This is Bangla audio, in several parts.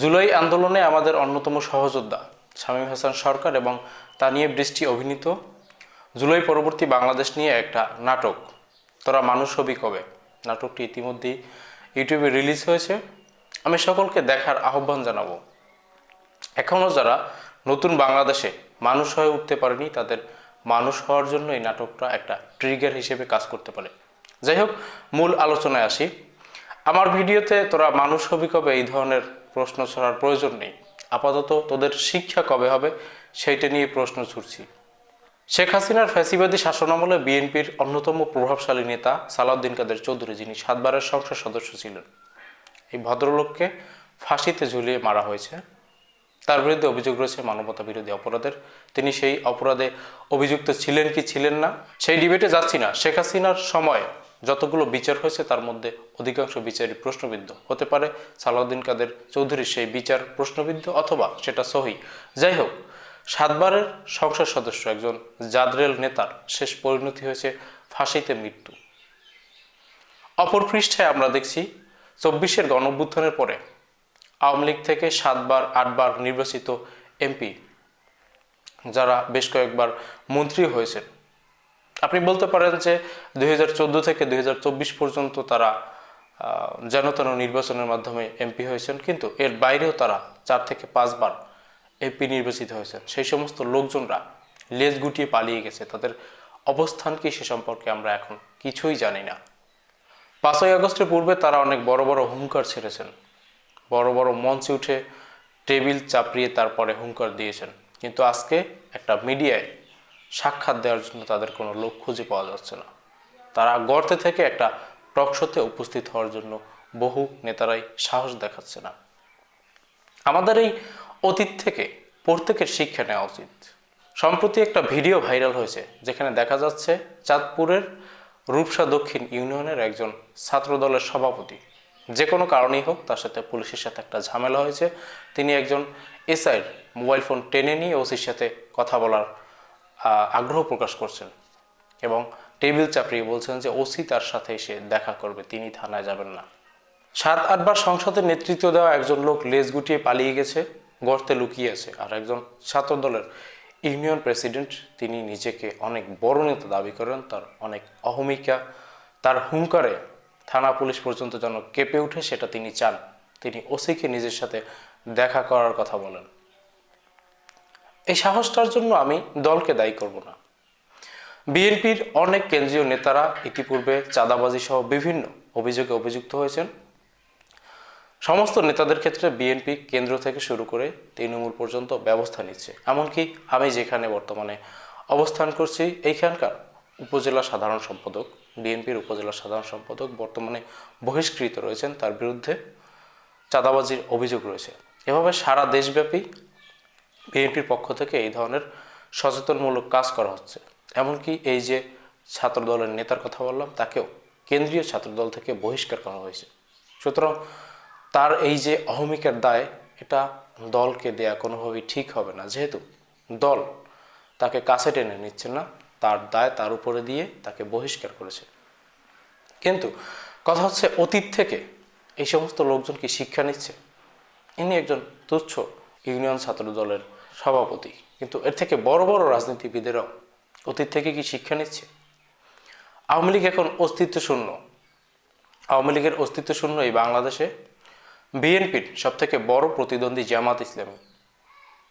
জুলাই আন্দোলনে আমাদের অন্যতম সহযোদ্ধা শামীম হাসান সরকার এবং তা নিয়ে বৃষ্টি অভিনীত। জুলাই পরবর্তী বাংলাদেশ নিয়ে একটা নাটক, তোরা মানুষ হবি কবে? নাটকটি ইতিমধ্যেই ইউটিউবে রিলিজ হয়েছে। আমি সকলকে দেখার আহ্বান জানাব। এখনও যারা নতুন বাংলাদেশে মানুষ হয়ে উঠতে পারেনি, তাদের মানুষ হওয়ার জন্য এই নাটকটা একটা ট্রিগার হিসেবে কাজ করতে পারে। যাই হোক, মূল আলোচনায় আসি। আমার ভিডিওতে তোরা মানুষ হবি কবে এই ধরনের প্রশ্ন ছড়ার প্রয়োজন নেই। আপাতত তোদের শিক্ষা কবে হবে সেইটা নিয়ে প্রশ্ন ছুড়ছি। শেখ হাসিনার ফ্যাসিবাদী শাসনামলে বিএনপির অন্যতম প্রভাবশালী নেতা সালাউদ্দিন কাদের চৌধুরী, যিনি সাতবারের সংসদ সদস্য ছিলেন। এই ভদ্রলোককে ফাঁসিতে ঝুলিয়ে মারা হয়েছে। তার বিরুদ্ধে অভিযোগ রয়েছে মানবতা বিরোধী অপরাধের। তিনি সেই অপরাধে অভিযুক্ত ছিলেন কি ছিলেন না, সেই ডিবেটে যাচ্ছি না। শেখ হাসিনার সময় যতগুলো বিচার হয়েছে, তার মধ্যে অধিকাংশ বিচারই প্রশ্নবিদ্ধ। হতে পারে সালাউদ্দিন কাদের চৌধুরীর সেই বিচার প্রশ্নবিদ্ধ অথবা সেটা সহি। যাই হোক, সাতবারের সংসদ সদস্য একজন জাদরেল নেতার শেষ পরিণতি হয়েছে ফাঁসিতে মৃত্যু। অপর পৃষ্ঠায় আমরা দেখছি চব্বিশের গণঅভ্যুত্থানের পরে আওয়ামী লীগ থেকে সাতবার, আটবার নির্বাচিত এমপি, যারা বেশ কয়েকবার মন্ত্রী হয়েছেন। আপনি বলতে পারেন যে দুই হাজার চোদ্দ থেকে দুই হাজার চব্বিশ পর্যন্ত তারা যেন তেন নির্বাচনের মাধ্যমে এমপি হয়েছেন, কিন্তু এর বাইরেও তারা চার থেকে পাঁচবার এমপি নির্বাচিত হয়েছেন। সেই সমস্ত লোকজনরা লেজ গুটিয়ে পালিয়ে গেছে। তাদের অবস্থান কি সে সম্পর্কে আমরা এখন কিছুই জানি না। পাঁচই আগস্টের পূর্বে তারা অনেক বড় বড় হুঙ্কার ছেড়েছেন। বড় বড় মঞ্চে উঠে টেবিল চাপড়িয়ে তারপরে হুঙ্কার দিয়েছেন। কিন্তু আজকে একটা মিডিয়ায় সাক্ষাৎ দেওয়ার জন্য তাদের কোনো লোক খুঁজে পাওয়া যাচ্ছে না। তারা গর্তে থেকে একটা টকশোতে উপস্থিত হওয়ার জন্য বহু নেতারাই সাহস দেখাচ্ছে না। আমাদের এই অতীত থেকে প্রত্যেকের শিক্ষা নেওয়া উচিত। সম্প্রতি একটা ভিডিও ভাইরাল হয়েছে, যেখানে দেখা যাচ্ছে চাঁদপুরের রূপসা দক্ষিণ ইউনিয়নের একজন ছাত্রদলের সভাপতি। যে কোনো কারণেই হোক, তার সাথে পুলিশের সাথে একটা ঝামেলা হয়েছে। তিনি একজন এসআইয়ের মোবাইল ফোন টেনে নিয়ে ওসির সাথে কথা বলার আগ্রহ প্রকাশ করছেন এবং টেবিল চাপড়িয়ে বলছেন যে ওসি তার সাথে এসে দেখা করবে, তিনি থানায় যাবেন না। সাত আটবার সংসদের নেতৃত্ব দেওয়া একজন লোক লেজ গুটিয়ে পালিয়ে গেছে, গর্তে লুকিয়ে আছে, আর একজন ছাত্র দলের ইউনিয়ন প্রেসিডেন্ট তিনি নিজেকে অনেক বড় নেতা দাবি করেন, তার অনেক অহমিকা, তার হুঙ্কারে থানা পুলিশ পর্যন্ত যেন কেঁপে উঠে, সেটা তিনি চান। তিনি ওসিকে নিজের সাথে দেখা করার কথা বলেন। এই সাহসটার জন্য আমি দলকে দায়ী করব না। বিএনপির অনেক কেন্দ্রীয় নেতারা ইতিপূর্বে চাঁদাবাজি সহ বিভিন্ন অভিযোগে অভিযুক্ত হয়েছেন। সমস্ত নেতাদের ক্ষেত্রে বিএনপি কেন্দ্র থেকে শুরু করে তৃণমূল পর্যন্ত ব্যবস্থা নিচ্ছে। এমনকি আমি যেখানে বর্তমানে অবস্থান করছি, এইখানকার উপজেলা সাধারণ সম্পাদক, বিএনপির উপজেলা সাধারণ সম্পাদক বর্তমানে বহিষ্কৃত রয়েছেন। তার বিরুদ্ধে চাঁদাবাজির অভিযোগ রয়েছে। এভাবে সারা দেশব্যাপী বিএনপির পক্ষ থেকে এই ধরনের সচেতনমূলক কাজ করা হচ্ছে। এমনকি এই যে ছাত্রদলের নেতার কথা বললাম, তাকেও কেন্দ্রীয় ছাত্রদল থেকে বহিষ্কার করা হয়েছে। সুতরাং তার এই যে অহমিকার দায়, এটা দলকে দেয়া কোনোভাবেই ঠিক হবে না। যেহেতু দল তাকে কাছে টেনে নিচ্ছে না, তার দায় তার উপরে দিয়ে তাকে বহিষ্কার করেছে। কিন্তু কথা হচ্ছে অতীত থেকে এই সমস্ত লোকজন কি শিক্ষা নিচ্ছে? ইনি একজন তুচ্ছ ইউনিয়ন ছাত্র দলের সভাপতি। কিন্তু এর থেকে বড় বড় রাজনীতিবিদেরাও অতীত থেকে কি শিক্ষা নিচ্ছে? আওয়ামী লীগ এখন অস্তিত্ব শূন্য আওয়ামী লীগের অস্তিত্ব শূন্য এই বাংলাদেশে বিএনপির সব থেকে বড় প্রতিদ্বন্দ্বী জামাত ইসলামী।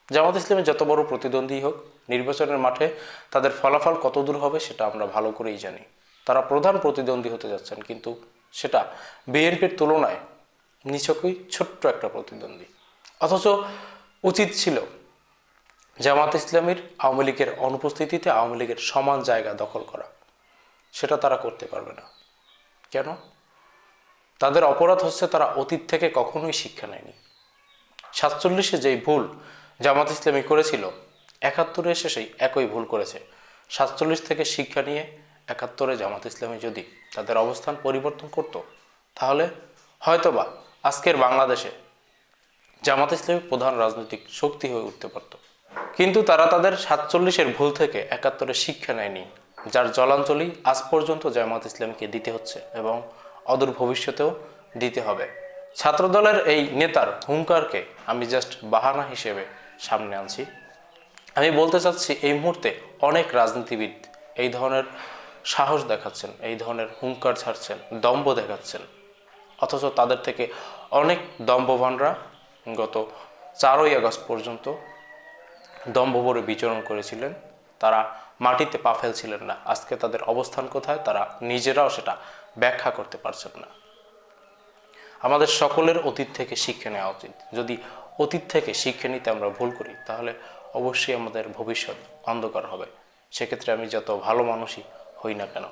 জামাত ইসলামী যত বড় প্রতিদ্বন্দ্বী হোক, নির্বাচনের মাঠে তাদের ফলাফল কত দূর হবে সেটা আমরা ভালো করেই জানি। তারা প্রধান প্রতিদ্বন্দ্বী হতে যাচ্ছেন, কিন্তু সেটা বিএনপির তুলনায় নিছকই ছোট্ট একটা প্রতিদ্বন্দ্বী। অথচ উচিত ছিল জামাত ইসলামীর আওয়ামী লীগের অনুপস্থিতিতে আওয়ামী লীগের সমান জায়গা দখল করা। সেটা তারা করতে পারবে না। কেন? তাদের অপরাধ হচ্ছে তারা অতীত থেকে কখনোই শিক্ষা নেয়নি। সাতচল্লিশে যেই ভুল জামাত ইসলামী করেছিল, একাত্তরে এসে সেই একই ভুল করেছে। সাতচল্লিশ থেকে শিক্ষা নিয়ে একাত্তরে জামাত ইসলামী যদি তাদের অবস্থান পরিবর্তন করত, তাহলে হয়তোবা আজকের বাংলাদেশে জামাত ইসলামী প্রধান রাজনৈতিক শক্তি হয়ে উঠতে পারত। কিন্তু তারা তাদের সাতচল্লিশের ভুল থেকে একাত্তরে শিক্ষা নেয়নি, যার জলাঞ্জলি আজ পর্যন্ত জামাত ইসলামকে দিতে হচ্ছে এবং অদূর ভবিষ্যতেও দিতে হবে। ছাত্রদলের এই নেতার হুঙ্কারকে আমি জাস্ট বাহানা হিসেবে সামনে আনছি। আমি বলতে চাচ্ছি, এই মুহূর্তে অনেক রাজনীতিবিদ এই ধরনের সাহস দেখাচ্ছেন, এই ধরনের হুঙ্কার ছাড়ছেন, দম্ভ দেখাচ্ছেন। অথচ তাদের থেকে অনেক দম্ভবানরা গত চারই আগস্ট পর্যন্ত দম্ভভরে বিচরণ করেছিলেন, তারা মাটিতে পা ফেলছিলেন না। আজকে তাদের অবস্থান কোথায়? তারা নিজেরাও সেটা ব্যাখ্যা করতে পারছেন না। আমাদের সকলের অতীত থেকে শিক্ষা নেওয়া উচিত। যদি অতীত থেকে শিক্ষা নিতে আমরা ভুল করি, তাহলে অবশ্যই আমাদের ভবিষ্যৎ অন্ধকার হবে। সেক্ষেত্রে আমি যত ভালো মানুষই হই না কেন